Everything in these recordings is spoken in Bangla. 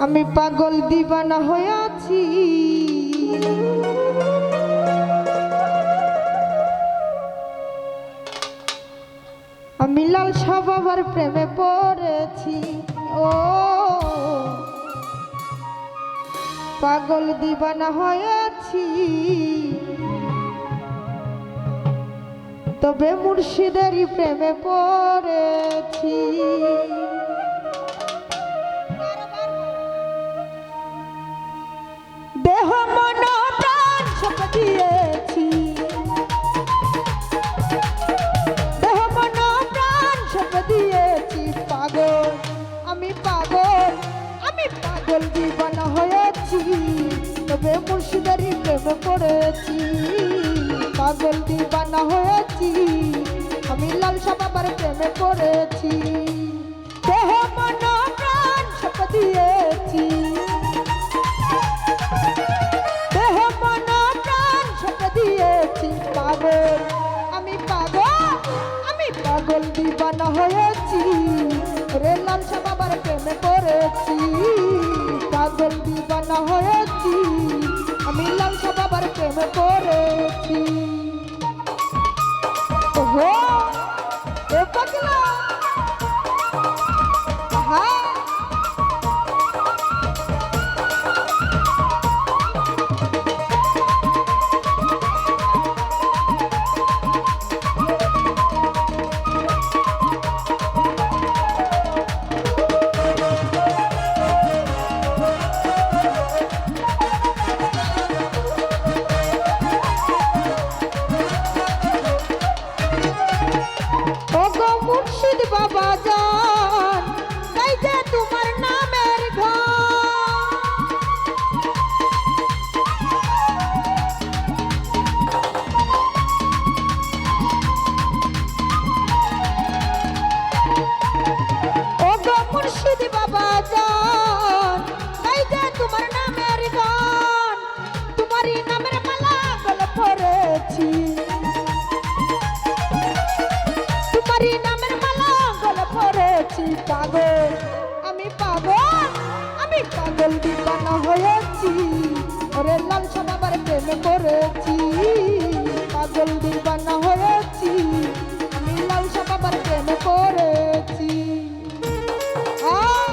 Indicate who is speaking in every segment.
Speaker 1: আমি পাগল দিবানা হয়েছি। আমি লাল বাবার প্রেমে পড়েছি। ও, পাগল দিবানা হয়েছি। তবে মুর্শিদেরই প্রেমে পড়েছি। পড়েছি পাগল দিবানা হয়েছি, আমি লাল বাবার প্রেমে পড়েছি। দেহ, মন, প্রাণ সব দিয়েছি। দেহ, মন, প্রাণ সব দিয়েছি। পাগল, আমি পাগল আমি পাগল দিবানা হয়েছি, রে লালসা বাবার প্রেমে পড়েছি। পাগল দিবানা হয়েছি। আমি লালসা বাবার প্রেমে পড়েছি পাগল দিবানা হয়েছি। ওরে লাল বাবার প্রেমে করেছি পাগল দিবানা হয়েছি। আমি লাল বাবার প্রেমে করেছি আহ!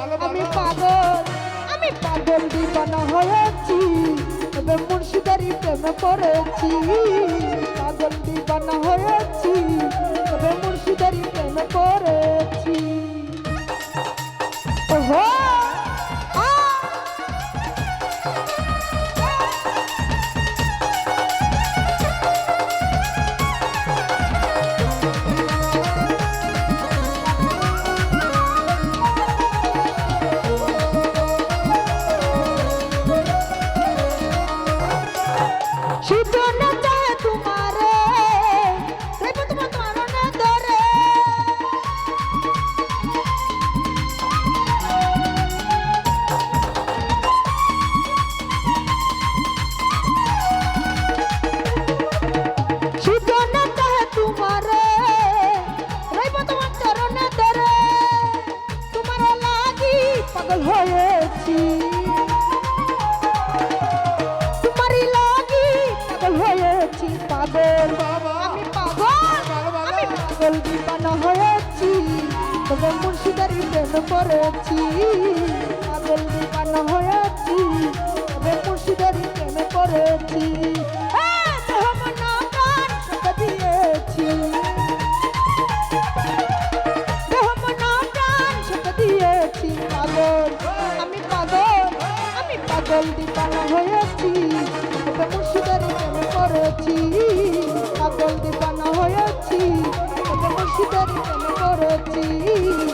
Speaker 1: আমি পাগল আমি পাগল দিবানা হয়েছি তবে মুর্শিদারি প্রেমে পড়েছি। পাগল দিবানা হয়েছি তবে মুর্শিদারি প্রেম করেছি, পাগল দিবানা হয়েছি, তবে মুর্শিদারি প্রেম করেছি। সব দিয়েছি। দিয়েছি, পাগল, আমি পাগল আমি পাগল দিবানা হয়েছি, তবে মুর্শিদারি প্রেম করেছি, পাগল দিবানা হয়েছি। করেছি